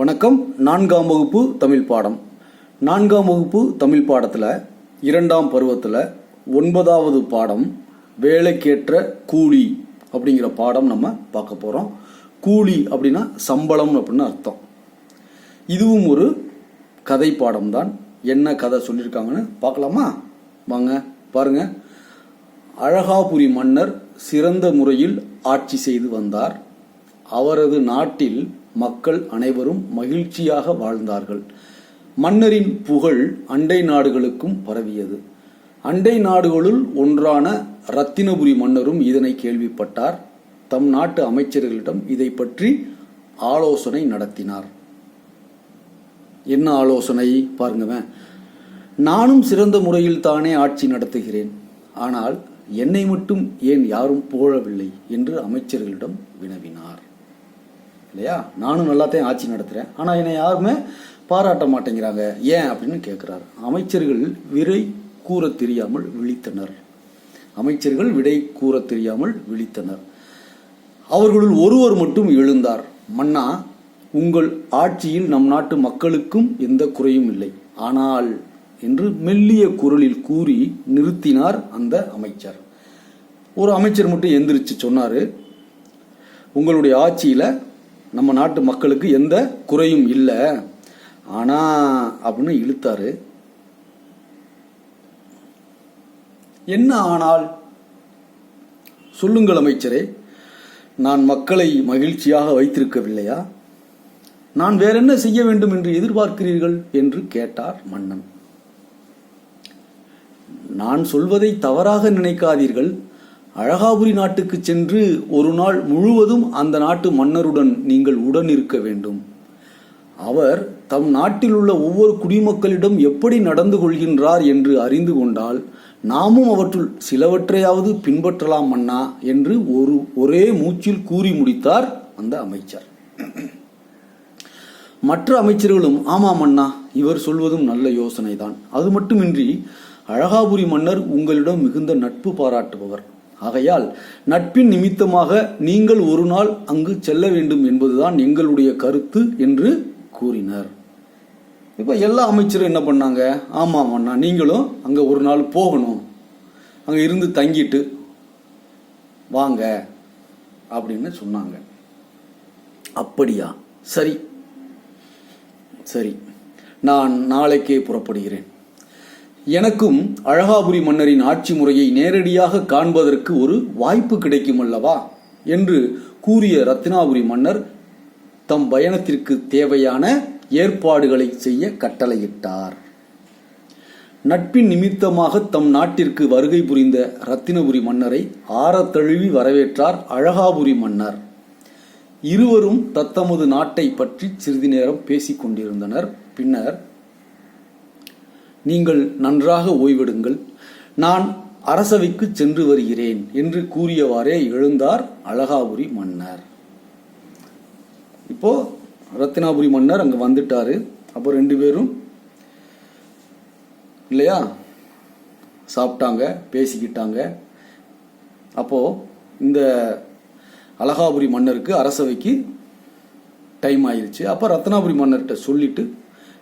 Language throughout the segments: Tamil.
வணக்கம். நான்காம் வகுப்பு தமிழ் பாடம். நான்காம் வகுப்பு தமிழ் பாடத்தில் இரண்டாம் பருவத்தில் ஒன்பதாவது பாடம் வேலைக்கேற்ற கூலி அப்படிங்கிற பாடம் நம்ம பார்க்க போகிறோம் கூலி அப்படின்னா சம்பளம் அப்படின்னு அர்த்தம். இதுவும் ஒரு கதை பாடம் தான். என்ன கதை சொல்லியிருக்காங்கன்னு பார்க்கலாமா? வாங்க பாருங்க. அழகாபுரி மன்னர் சிறந்த முறையில் ஆட்சி செய்து வந்தார். அவரது நாட்டில் மக்கள் அனைவரும் மகிழ்ச்சியாக வாழ்ந்தார்கள். மன்னரின் புகழ் அண்டை நாடுகளுக்கும் பரவியது. அண்டை நாடுகளுள் ஒன்றான ரத்தினபுரி மன்னரும் இதனை கேள்விப்பட்டார். தம் நாட்டு அமைச்சர்களிடம் இதை பற்றி ஆலோசனை நடத்தினார். என்ன ஆலோசனை? பாருங்கவேன் நானும் சிறந்த முறையில் தானே ஆட்சி நடத்துகிறேன். ஆனால் என்னை மட்டும் ஏன் யாரும் புகழவில்லை என்று அமைச்சர்களிடம் வினவினார். இல்லையா? நானும் நல்லாத்தையும் ஆட்சி நடத்துகிறேன் ஆனால் என்னை யாருமே பாராட்ட மாட்டேங்கிறாங்க. ஏன் அப்படின்னு கேட்குறாரு அமைச்சர்கள் விரை கூற தெரியாமல் விழித்தனர். அமைச்சர்கள் விடை கூற தெரியாமல் விழித்தனர். அவர்களுள் ஒருவர் மட்டும் எழுந்தார். மன்னா உங்கள் ஆட்சியில் நம் நாட்டு மக்களுக்கும் எந்த குறையும் இல்லை. ஆனால் என்று மெல்லிய குரலில் கூறி நிறுத்தினார் அந்த அமைச்சர். ஒரு அமைச்சர் மட்டும் எந்திரிச்சு சொன்னார் உங்களுடைய ஆட்சியில் நம்ம நாட்டு மக்களுக்கு எந்த குறையும் இல்லை. ஆனா அப்படின்னு இழுத்தாரு. என்ன ஆனால்? சொல்லுங்கள் அமைச்சரே நான் மக்களை மகிழ்ச்சியாக வைத்திருக்கவில்லையா? நான் வேற என்ன செய்ய வேண்டும் என்று எதிர்பார்க்கிறீர்கள்? என்று கேட்டார் மன்னன். நான் சொல்வதை தவறாக நினைக்காதீர்கள். அழகாபுரி நாட்டுக்கு சென்று ஒரு நாள் முழுவதும் அந்த நாட்டு மன்னருடன் நீங்கள் உடன் இருக்க வேண்டும். அவர் தம் நாட்டில் உள்ள ஒவ்வொரு குடிமக்களிடம் எப்படி நடந்து கொள்கின்றார் என்று அறிந்து கொண்டால் நாமும் அவற்றுள் சிலவற்றையாவது பின்பற்றலாம் மன்னா என்று ஒரு ஒரே மூச்சில் கூறி முடித்தார் அந்த அமைச்சர். மற்ற அமைச்சர்களும் ஆமாம் அண்ணா இவர் சொல்வதும் நல்ல யோசனைதான். அது மட்டுமின்றி அழகாபுரி மன்னர் உங்களிடம் மிகுந்த நட்பு பாராட்டுபவர். ஆகையால் நட்பின் நிமித்தமாக நீங்கள் ஒரு நாள் அங்கு செல்ல வேண்டும் என்பதுதான் எங்களுடைய கருத்து என்று கூறினர். இப்போ எல்லா அமைச்சரும் என்ன பண்ணாங்க? ஆமாம் அண்ணா நீங்களும் அங்கே ஒரு நாள் போகணும். அங்கே இருந்து தங்கிட்டு வாங்க அப்படின்னு சொன்னாங்க. அப்படியா? சரி. சரி. நான் நாளைக்கே புறப்படுகிறேன். எனக்கும் அழகாபுரி மன்னரின் ஆட்சி முறையை நேரடியாக காண்பதற்கு ஒரு வாய்ப்பு கிடைக்கும் அல்லவா? என்று கூறிய ரத்னாபுரி மன்னர் தம் பயணத்திற்கு தேவையான ஏற்பாடுகளை செய்ய கட்டளையிட்டார். நட்பின் நிமித்தமாக தம் நாட்டிற்கு வருகை புரிந்த ரத்தினபுரி மன்னரை ஆரத்தழுவி வரவேற்றார் அழகாபுரி மன்னர். இருவரும் தத்தமது நாட்டை பற்றி சிறிது நேரம் பேசிக் கொண்டிருந்தனர் பின்னர் நீங்கள் நன்றாக ஓய்வெடுங்கள். நான் அரசவைக்கு சென்று வருகிறேன் என்று கூறியவாறே எழுந்தார் அழகாபுரி மன்னர். இப்போ ரத்தினாபுரி மன்னர் அங்கே வந்துட்டாரு. அப்போ ரெண்டு பேரும் இல்லையா? சாப்பிட்டாங்க பேசிக்கிட்டாங்க. அப்போ இந்த அழகாபுரி மன்னருக்கு அரசவைக்கு டைம் ஆயிடுச்சு அப்போ ரத்னாபுரி மன்னர்கிட்ட சொல்லிட்டு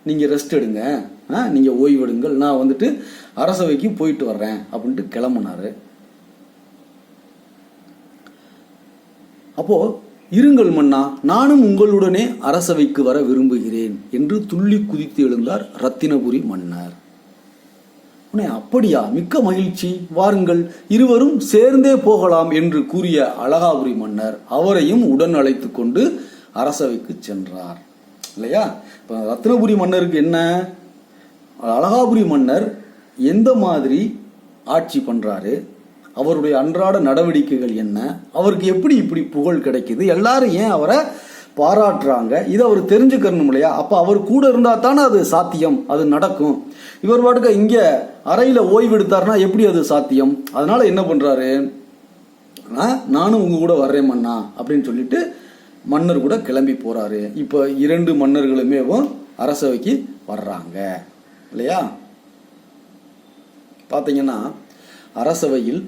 நீங்கள் ரெஸ்ட் எடுங்க. நீங்கள் ஓய்வெடுங்கள். நான் வந்துட்டு அரசவைக்கு போயிட்டு வர்றேன் அப்படின்ட்டு கிளம்புனாரு. அப்போ இருங்கள் மன்னா நானும் உங்களுடனே அரசவைக்கு வர விரும்புகிறேன் என்று துள்ளி குதித்து எழுந்தார் ரத்தினபுரி மன்னர். உன்னை அப்படியா? மிக்க மகிழ்ச்சி. வாருங்கள் இருவரும் சேர்ந்தே போகலாம் என்று கூறிய அழகாபுரி மன்னர் அவரையும் உடன் அழைத்து கொண்டு அரசவைக்கு சென்றார். இல்லையா? இப்போ ரத்னபுரி மன்னருக்கு என்ன? அழகாபுரி மன்னர் எந்த மாதிரி ஆட்சி பண்ணுறாரு அவருடைய அன்றாட நடவடிக்கைகள் என்ன? அவருக்கு எப்படி இப்படி புகழ் கிடைக்குது? எல்லாரும் ஏன் அவரை பாராட்டுறாங்க? இதை அவர் தெரிஞ்சுக்கணும் இல்லையா? அப்போ அவர் கூட இருந்தால் தானே அது சாத்தியம் அது நடக்கும். இவர் பாட்டுக்கு இங்கே அறையில் ஓய்வு எப்படி அது சாத்தியம்? அதனால என்ன பண்ணுறாரு நானும் உங்க கூட வர்றேன் மன்னா அப்படின்னு சொல்லிட்டு மன்னர் கூட கிளம்பி போறாரு. இப்போ இரண்டு மன்னர்களுமே அரசவைக்கு வர்றாங்க. இல்லையா? பார்த்தீங்கன்னா அரசவையில்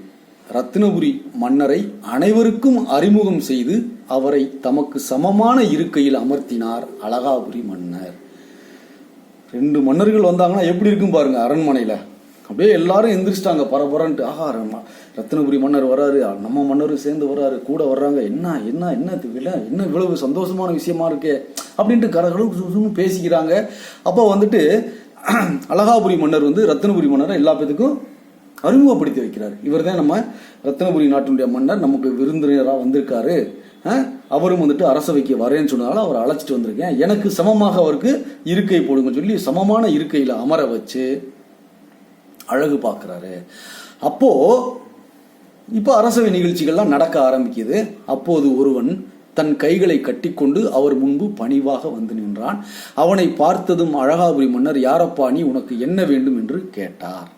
ரத்தினபுரி மன்னரை அனைவருக்கும் அறிமுகம் செய்து அவரை தமக்கு சமமான இருக்கையில் அமர்த்தினார் அழகாபுரி மன்னர். ரெண்டு மன்னர்கள் வந்தாங்கன்னா எப்படி இருக்கும் பாருங்க அரண்மனையில். அப்படியே எல்லாரும் எந்திரிச்சிட்டாங்க பரபரன்ட்டு. ஆஹா ரம- ரத்தினபுரி மன்னர் வராரு நம்ம மன்னரும் சேர்ந்து வராரு கூட வர்றாங்க. என்ன என்ன என்ன இது என்ன இவ்வளவு சந்தோஷமான விஷயமா இருக்கே? அப்படின்ட்டு கரகளும் பேசிக்கிறாங்க. அப்போ வந்துட்டு அழகாபுரி மன்னர் வந்து ரத்தினபுரி மன்னரை எல்லா பேத்துக்கும் அறிமுகப்படுத்தி வைக்கிறார். இவர் தான் நம்ம ரத்தினபுரி நாட்டினுடைய மன்னர் நமக்கு விருந்தினராக வந்திருக்காரு. அவரும் வந்துட்டு அரசவைக்கு வரேன்னு சொன்னதால அவர் அழைச்சிட்டு வந்திருக்கேன். எனக்கு சமமாக அவருக்கு இருக்கை போடுங்க சொல்லி சமமான இருக்கையில் அமர வச்சு அழகு பார்க்குறாரு அப்போ இப்போ அரசவை நிகழ்ச்சிகள்லாம் நடக்க ஆரம்பிக்குது. அப்போது ஒருவன் தன் கைகளை கட்டிக்கொண்டு அவர் முன்பு பணிவாக வந்து நின்றான். அவனை பார்த்ததும் அழகாபுரி மன்னர் யாரப்பா நீ? உனக்கு என்ன வேண்டும்? என்று கேட்டார்.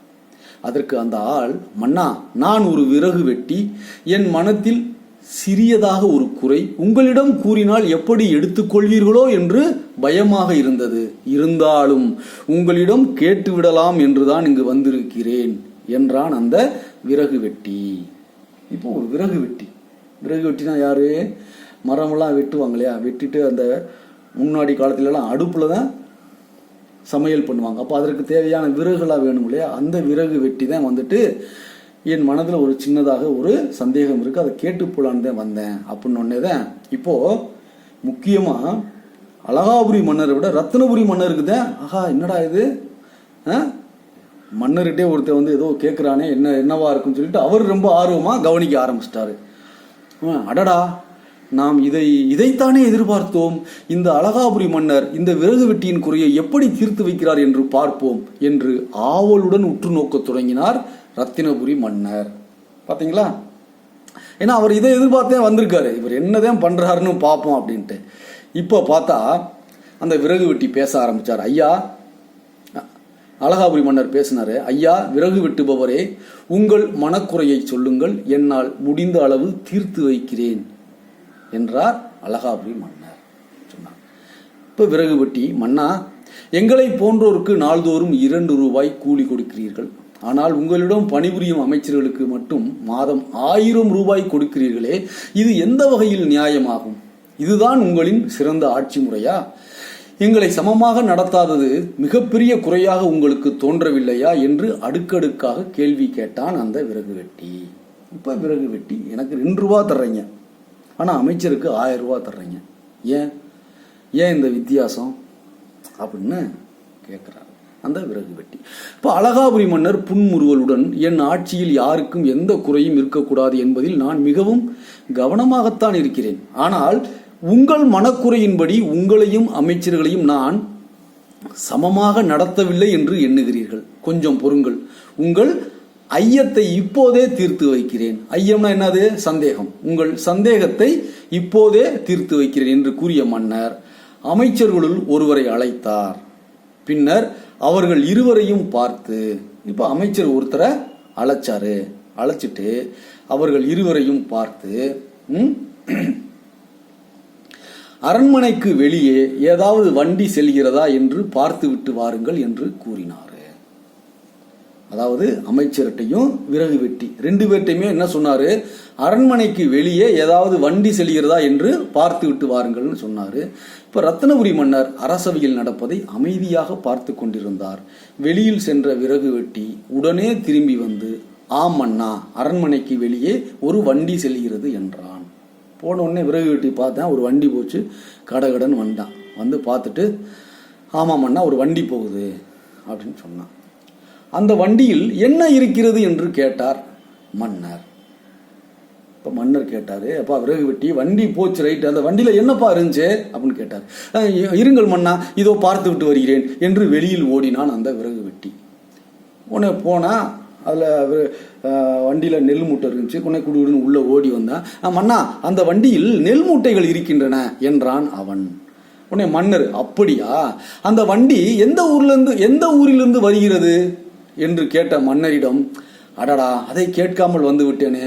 அதற்கு அந்த ஆள் மன்னா நான் ஒரு விறகு வெட்டி என் மனத்தில் சிறியதாக ஒரு குறை உங்களிடம் கூறினால் எப்படி எடுத்துக்கொள்வீர்களோ? என்று பயமாக இருந்தது. இருந்தாலும் உங்களிடம் கேட்டுவிடலாம் என்றுதான் இங்கு வந்திருக்கிறேன் என்றான் அந்த விறகு வெட்டி. இப்போ ஒரு விறகு வெட்டி. விறகு வெட்டினா யாரு? மரமெல்லாம் வெட்டுவாங்க இல்லையா? வெட்டிட்டு அந்த முன்னாடி காலத்துலலாம் அடுப்பில் தான் சமையல் பண்ணுவாங்க. அப்போ அதற்கு தேவையான விறகுலாம் வேணும் இல்லையா? அந்த விறகு வெட்டி தான் வந்துட்டு என் மனதில் ஒரு சின்னதாக ஒரு சந்தேகம் இருக்குது அதை கேட்டு போலான்னு தான் வந்தேன் அப்படின்னு ஒன்னே தான் இப்போது முக்கியமாக அழகாபுரி மன்னரை விட ரத்னபுரி மன்னருக்கு தான் ஆஹா என்னடா இது? ஆ? மன்னர்கிட்டே ஒருத்தர் வந்து ஏதோ கேட்குறானே என்ன என்னவா இருக்குன்னு சொல்லிட்டு அவர் ரொம்ப ஆர்வமாக கவனிக்க ஆரம்பிச்சிட்டாரு. ஆ, அடடா. நாம் இதை இதைத்தானே எதிர்பார்த்தோம்? இந்த அழகாபுரி மன்னர் இந்த விறகு வெட்டியின் குறையை எப்படி தீர்த்து வைக்கிறார் என்று பார்ப்போம் என்று ஆவலுடன் உற்று நோக்கத் தொடங்கினார் ரத்தினபுரி மன்னர். பார்த்தீங்களா? ஏன்னா அவர் இதை எதிர்பார்த்தே வந்திருக்காரு. இவர் என்னதான் பண்ணுறாருன்னு பார்ப்போம் அப்படின்ட்டு. இப்போ பார்த்தா அந்த விறகு வெட்டி பேச ஆரம்பிச்சார். ஐயா அழகாபுரி மன்னர் பேசினாரு ஐயா விறகு வெட்டுபவரே உங்கள் மனக்குறையை சொல்லுங்கள். என்னால் முடிந்த அளவு தீர்த்து வைக்கிறேன். என்றார் அழகாபுரி மன்னர் சொன்னார். இப்போ விறகு வெட்டி மன்னா எங்களை போன்றோருக்கு நாள்தோறும் இரண்டு ரூபாய் கூலி கொடுக்கிறீர்கள். ஆனால் உங்களிடம் பணிபுரியும் அமைச்சர்களுக்கு மட்டும் மாதம் ஆயிரம் ரூபாய் கொடுக்கிறீர்களே. இது எந்த வகையில் நியாயமாகும்? இதுதான் உங்களின் சிறந்த ஆட்சி முறையா? எங்களை சமமாக நடத்தாதது மிகப்பெரிய குறையாக உங்களுக்கு தோன்றவில்லையா? என்று அடுக்கடுக்காக கேள்வி கேட்டான் அந்த விறகு வெட்டி. இப்போ விறகு வெட்டி எனக்கு ரெண்டு ரூபா தர்றீங்க. ஆனால் அமைச்சருக்கு ஆயிரம் ரூபா தர்றீங்க. ஏன்? ஏன் இந்த வித்தியாசம்? அப்படின்னு கேட்குறாரு அந்த விறகு வெட்டி. இப்போ அழகாபுரி மன்னர் புன்முறுவலுடன் என் ஆட்சியில் யாருக்கும் எந்த குறையும் இருக்கக்கூடாது என்பதில் நான் மிகவும் கவனமாகத்தான் இருக்கிறேன். ஆனால் உங்கள் மனக்குறையின்படி உங்களையும் அமைச்சர்களையும் நான் சமமாக நடத்தவில்லை என்று எண்ணுகிறீர்கள். கொஞ்சம் பொறுங்கள். உங்கள் ஐயத்தை இப்போதே தீர்த்து வைக்கிறேன். ஐயம்னா என்னது? சந்தேகம். உங்கள் சந்தேகத்தை இப்போதே தீர்த்து வைக்கிறேன் என்று கூறிய மன்னர் அமைச்சர்களுள் ஒருவரை அழைத்தார். பின்னர் அவர்கள் இருவரையும் பார்த்து இப்போ அமைச்சர் ஒருத்தரை அழைச்சாரு. அழைச்சிட்டு அவர்கள் இருவரையும் பார்த்து அரண்மனைக்கு வெளியே ஏதாவது வண்டி செல்கிறதா என்று பார்த்துவிட்டு வாருங்கள் என்று கூறினார். அதாவது அமைச்சர்கிட்டையும் விறகு வெட்டி. ரெண்டு பேர்ட்டையுமே என்ன சொன்னார்? அரண்மனைக்கு வெளியே ஏதாவது வண்டி செல்கிறதா என்று பார்த்து விட்டு வாருங்கள்னு சொன்னார். இப்போ ரத்னபுரி மன்னர் அரசவையில் நடப்பதை அமைதியாக பார்த்து கொண்டிருந்தார். வெளியில் சென்ற விறகு வெட்டி உடனே திரும்பி வந்து ஆம் அண்ணா அரண்மனைக்கு வெளியே ஒரு வண்டி செல்கிறது என்றான். போன உடனே விறகு வெட்டி பார்த்தேன் ஒரு வண்டி போச்சு. கடகடன் வந்தான். வந்து பார்த்துட்டு ஆமாம் அண்ணா ஒரு வண்டி போகுது அப்படின்னு சொன்னான். அந்த வண்டியில் என்ன இருக்கிறது என்று கேட்டார் மன்னர். இப்போ மன்னர் கேட்டார் அப்பா விறகு வெட்டி வண்டி போச்சு ரைட் அந்த வண்டியில் என்னப்பா இருந்துச்சு? அப்படின்னு கேட்டார். இருங்கள் மன்னா இதோ பார்த்து விட்டு வருகிறேன் என்று வெளியில் ஓடினான் அந்த விறகு வெட்டி. உடனே போனால் அதில் வண்டியில் நெல் மூட்டை இருந்துச்சு. உடனே குடுகுடுன்னு உள்ளே ஓடி வந்தான் மன்னா அந்த வண்டியில் நெல் மூட்டைகள் இருக்கின்றன என்றான் அவன். உடனே மன்னர் அப்படியா? அந்த வண்டி எந்த ஊர்லேருந்து எந்த ஊரிலிருந்து வருகிறது? என்று கேட்ட மன்னரிடம் அடடா அதை கேட்காமல் வந்து விட்டேனே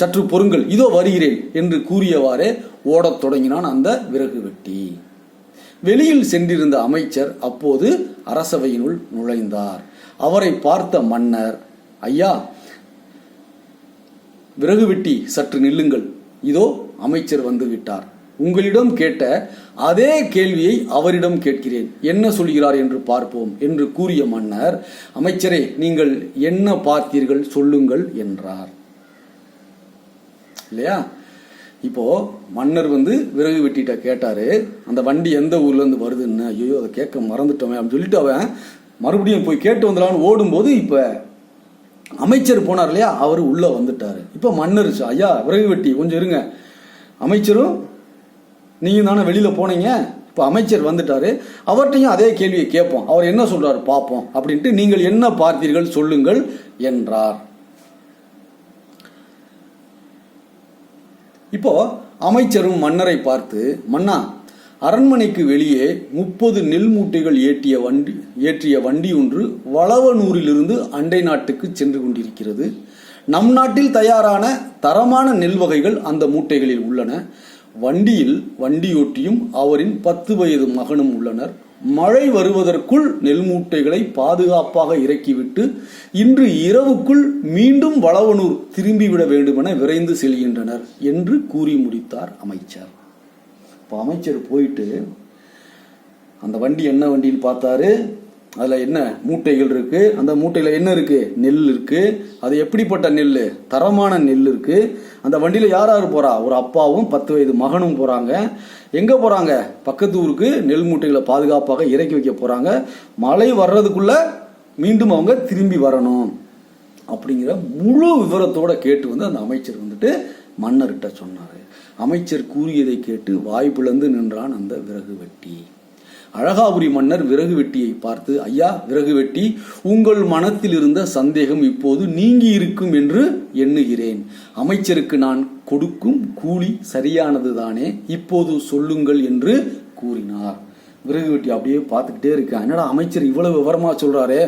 சற்று பொறுங்கள் இதோ வருகிறேன் என்று கூறியவாறே ஓடத் தொடங்கினான் அந்த விறகு வெட்டி. வெளியில் சென்றிருந்த அமைச்சர் அப்போது அரசவையினுள் நுழைந்தார். அவரை பார்த்த மன்னர் ஐயா விறகு வெட்டி சற்று நில்லுங்கள். இதோ அமைச்சர் வந்து விட்டார். உங்களிடம் கேட்ட அதே கேள்வியை அவரிடம் கேட்கிறேன். என்ன சொல்கிறார் என்று பார்ப்போம் என்று கூறிய மன்னர் அமைச்சரே நீங்கள் என்ன பார்த்தீர்கள் சொல்லுங்கள் என்றார். இல்லையா? இப்போ மன்னர் வந்து விறகு வெட்டிட்ட கேட்டாரு அந்த வண்டி எந்த ஊர்ல இருந்து வருதுன்னு? ஐயோ அதை கேட்க மறந்துட்டோமே அப்படின்னு சொல்லிட்டு அவன் மறுபடியும் போய் கேட்டு வந்துடலான்னு ஓடும்போது இப்ப அமைச்சர் போனார் இல்லையா? அவர் உள்ள வந்துட்டாரு. இப்ப மன்னர் ஐயா விறகு வெட்டி கொஞ்சம் இருங்க. அமைச்சரும் நீங்கள் தானே வெளியில் போனீங்க? இப்போ அமைச்சர் வந்துட்டாரு. அவர்கிட்டையும் அதே கேள்வியை கேட்போம். அவர் என்ன சொல்கிறார் பார்ப்போம். அப்படின்ட்டு நீங்கள் என்ன பார்த்தீர்கள் சொல்லுங்கள் என்றார். இப்போ அமைச்சரும் மன்னரை பார்த்து மன்னா அரண்மனைக்கு வெளியே முப்பது நெல் மூட்டைகள் ஏற்றிய வண்டி ஏற்றிய வண்டி ஒன்று வளவனூரிலிருந்து அண்டை நாட்டுக்கு சென்று கொண்டிருக்கிறது. நம் நாட்டில் தயாரான தரமான நெல் வகைகள் அந்த மூட்டைகளில் உள்ளன. வண்டியில் வண்டியோட்டியும் அவரின் பத்து வயது மகனும் உள்ளனர். மழை வருவதற்குள் நெல் மூட்டைகளை பாதுகாப்பாக இறக்கிவிட்டு இன்று இரவுக்குள் மீண்டும் வளவனூர் திரும்பிவிட வேண்டுமென விரைந்து செல்கின்றனர் என்று கூறி முடித்தார் அமைச்சர். இப்போ அமைச்சர் போயிட்டு அந்த வண்டி என்ன வண்டின்னு பார்த்தாரு? அதில் என்ன மூட்டைகள் இருக்குது அந்த மூட்டையில் என்ன இருக்குது நெல் இருக்குது அது எப்படிப்பட்ட நெல்? தரமான நெல் இருக்குது அந்த வண்டியில் யார் யார் போகிறா ஒரு அப்பாவும் பத்து வயது மகனும் போகிறாங்க எங்கே போகிறாங்க பக்கத்து ஊருக்கு நெல் மூட்டைகளை பாதுகாப்பாக இறக்கி வைக்க போகிறாங்க மழை வர்றதுக்குள்ளே மீண்டும் அவங்க திரும்பி வரணும் அப்படிங்கிற முழு விவரத்தோட கேட்டு வந்து அந்த அமைச்சர் வந்துட்டு மன்னர்கிட்ட சொன்னார். அமைச்சர் கூறியதை கேட்டு வாய்ப்பிழந்து நின்றான் அந்த விறகு வெட்டி. அழகாபுரி மன்னர் விறகு வெட்டியை பார்த்து ஐயா விறகு வெட்டி உங்கள் மனத்தில் இருந்த சந்தேகம் இப்போது நீங்கி இருக்கும் என்று எண்ணுகிறேன். அமைச்சருக்கு நான் கொடுக்கும் கூலி சரியானதுதானே? இப்போது சொல்லுங்கள் என்று கூறினார். விறகு வெட்டி அப்படியே பார்த்துக்கிட்டே இருக்கேன் என்னடா அமைச்சர் இவ்வளவு விவரமாக சொல்கிறாரு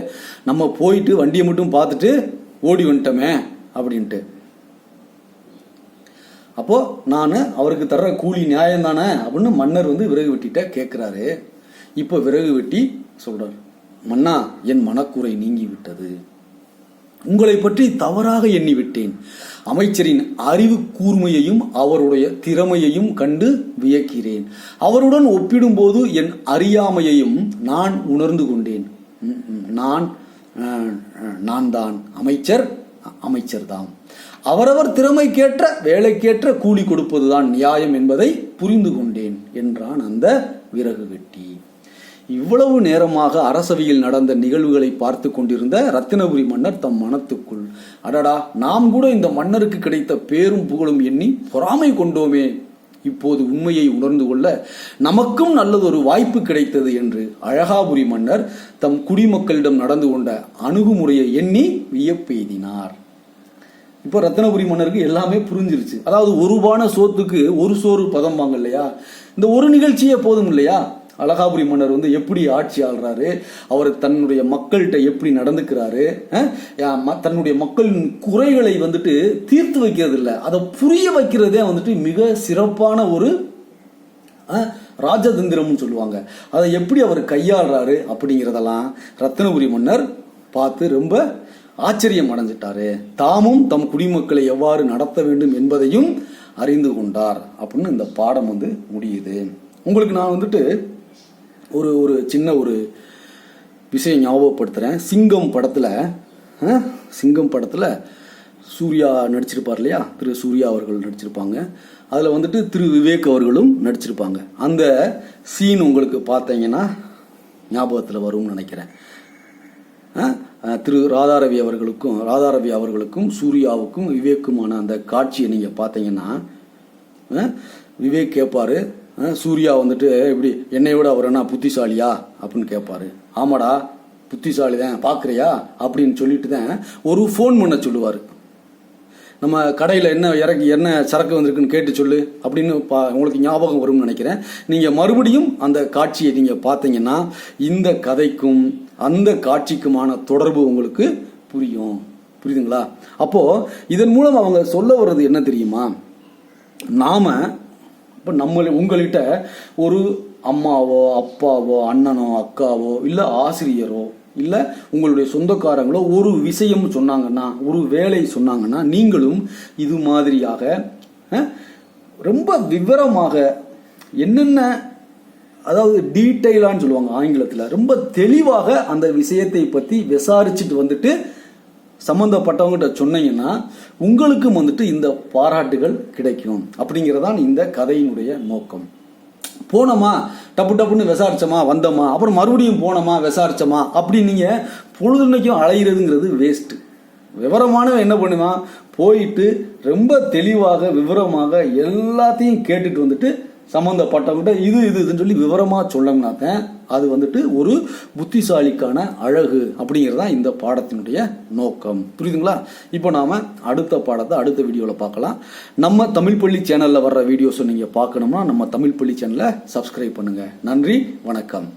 நம்ம போயிட்டு வண்டியை மட்டும் பார்த்துட்டு ஓடி வந்துட்டோமே அப்படின்ட்டு. அப்போ நான் அவருக்கு தர்ற கூலி நியாயம் தானே அப்படின்னு மன்னர் வந்து விறகு வெட்டிட்ட கேட்குறாரு. இப்போ விறகு வெட்டி சொல்கிறார் மன்னா என் மனக்குறை நீங்கிவிட்டது. உங்களை பற்றி தவறாக எண்ணி விட்டேன் அமைச்சரின் அறிவு கூர்மையையும் அவருடைய திறமையையும் கண்டு வியக்கிறேன். அவருடன் ஒப்பிடும்போது என் அறியாமையையும் நான் உணர்ந்து கொண்டேன். நான் நான் தான் அமைச்சர் அமைச்சர் தான் அவரவர் திறமைக்கேற்ற வேலைக்கேற்ற கூலி கொடுப்பதுதான் நியாயம் என்பதை புரிந்து கொண்டேன் என்றான் அந்த விறகு வெட்டி. இவ்வளவு நேரமாக அரசவையில் நடந்த நிகழ்வுகளை பார்த்து கொண்டிருந்த ரத்தினபுரி மன்னர் தம் மனத்துக்குள் அடடா நாம் கூட இந்த மன்னருக்கு கிடைத்த பேரும் புகழும் எண்ணி பொறாமை கொண்டோமே. இப்போது உண்மையை உணர்ந்து கொள்ள நமக்கும் நல்லதொரு வாய்ப்பு கிடைத்தது என்று அழகாபுரி மன்னர் தம் குடிமக்களிடம் நடந்து கொண்ட அணுகுமுறையை எண்ணி வியப்பெய்தினார். இப்போ ரத்னபுரி மன்னருக்கு எல்லாமே புரிஞ்சிருச்சு. அதாவது ஒரு பான சோத்துக்கு ஒரு சோறு பதம்பாங்க இல்லையா இந்த ஒரு நிகழ்ச்சியே போதும் இல்லையா அழகாபுரி மன்னர் வந்து எப்படி ஆட்சி ஆள்றாரு? அவர் தன்னுடைய மக்கள்கிட்ட எப்படி நடந்துக்கிறாரு? ம- தன்னுடைய மக்களின் குறைகளை வந்துட்டு தீர்த்து வைக்கிறது இல்லை அதை புரிய வைக்கிறதே வந்துட்டு மிக சிறப்பான ஒரு ராஜதந்திரம்னு சொல்லுவாங்க. அதை எப்படி அவர் கையாளுறாரு அப்படிங்கிறதெல்லாம் ரத்னபுரி மன்னர் பார்த்து ரொம்ப ஆச்சரியம் அடைஞ்சிட்டாரு. தாமும் தம் குடிமக்களை எவ்வாறு நடத்த வேண்டும் என்பதையும் அறிந்து கொண்டார். அப்படின்னு இந்த பாடம் வந்து முடியுது. உங்களுக்கு நான் வந்துட்டு ஒரு ஒரு சின்ன ஒரு விஷயம் ஞாபகப்படுத்துகிறேன் சிங்கம் படத்தில் சிங்கம் படத்தில் சூர்யா நடிச்சிருப்பார் இல்லையா? திரு சூர்யா அவர்கள் நடிச்சிருப்பாங்க. அதில் வந்துட்டு திரு விவேக் அவர்களும் நடிச்சிருப்பாங்க. அந்த சீன் உங்களுக்கு பார்த்தீங்கன்னா ஞாபகத்தில் வரும்னு நினைக்கிறேன். திரு ராதாரவி அவர்களுக்கும் ராதாரவி அவர்களுக்கும் சூர்யாவுக்கும் விவேக்குமான அந்த காட்சியை நீங்கள் பார்த்தீங்கன்னா விவேக் கேட்பார் சூர்யா வந்துட்டு இப்படி என்னை விட அவர் என்ன புத்திசாலியா? அப்படின்னு கேட்பாரு ஆமாடா புத்திசாலி தான். பார்க்குறியா அப்படின்னு சொல்லிட்டு தான் ஒரு ஃபோன் பண்ண சொல்லுவார். நம்ம கடையில் என்ன இறக்கி என்ன சரக்கு வந்திருக்குன்னு கேட்டு சொல்லு அப்படின்னு பா உங்களுக்கு ஞாபகம் வரும்னு நினைக்கிறேன். நீங்கள் மறுபடியும் அந்த காட்சியை நீங்கள் பார்த்தீங்கன்னா இந்த கதைக்கும் அந்த காட்சிக்குமான தொடர்பு உங்களுக்கு புரியும். புரியுதுங்களா? அப்போது இதன் மூலம் அவங்க சொல்ல வர்றது என்ன தெரியுமா? நாம் இப்போ நம்மளே உங்கள்கிட்ட ஒரு அம்மாவோ அப்பாவோ அண்ணனோ அக்காவோ இல்லை ஆசிரியரோ இல்லை உங்களுடைய சொந்தக்காரங்களோ ஒரு விஷயம் சொன்னாங்கன்னா ஒரு வேலை சொன்னாங்கன்னா நீங்களும் இது மாதிரியாக ரொம்ப விவரமாக என்னென்ன அதாவது டீட்டெயிலான்னு சொல்லுவாங்க ஆங்கிலத்தில் ரொம்ப தெளிவாக அந்த விஷயத்தை பற்றி விசாரிச்சுட்டு வந்துட்டு சம்மந்தப்பட்டவங்ககிட்ட சொன்னீங்கன்னா உங்களுக்கும் வந்துட்டு இந்த பாராட்டுகள் கிடைக்கும். அப்படிங்கிறதான் இந்த கதையினுடைய நோக்கம். போனோமா? டப்பு டப்புன்னு விசாரிச்சோமா? வந்தோமா? அப்புறம் மறுபடியும் போனோமா? விசாரிச்சோமா? அப்படி நீங்கள் பொழுதுனைக்கும் அலையிறதுங்கிறது வேஸ்ட்டு விவரமானவன் என்ன பண்ணுவான்? போயிட்டு ரொம்ப தெளிவாக விவரமாக எல்லாத்தையும் கேட்டுட்டு வந்துட்டு சம்மந்தப்பட்டவங்கிட்ட இது இது இதுன்னு சொல்லி விவரமாக சொல்லணும்னா தான் அது வந்துட்டு ஒரு புத்திசாலிக்கான அழகு அப்படிங்கிறது தான் இந்த பாடத்தினுடைய நோக்கம். புரியுதுங்களா? இப்போ நாம் அடுத்த பாடத்தை அடுத்த வீடியோவில் பார்க்கலாம். நம்ம தமிழ் பள்ளி சேனலில் வர்ற வீடியோஸை நீங்கள் பார்க்கணும்னா நம்ம தமிழ் பள்ளி சேனலை சப்ஸ்கிரைப் பண்ணுங்கள் நன்றி வணக்கம்.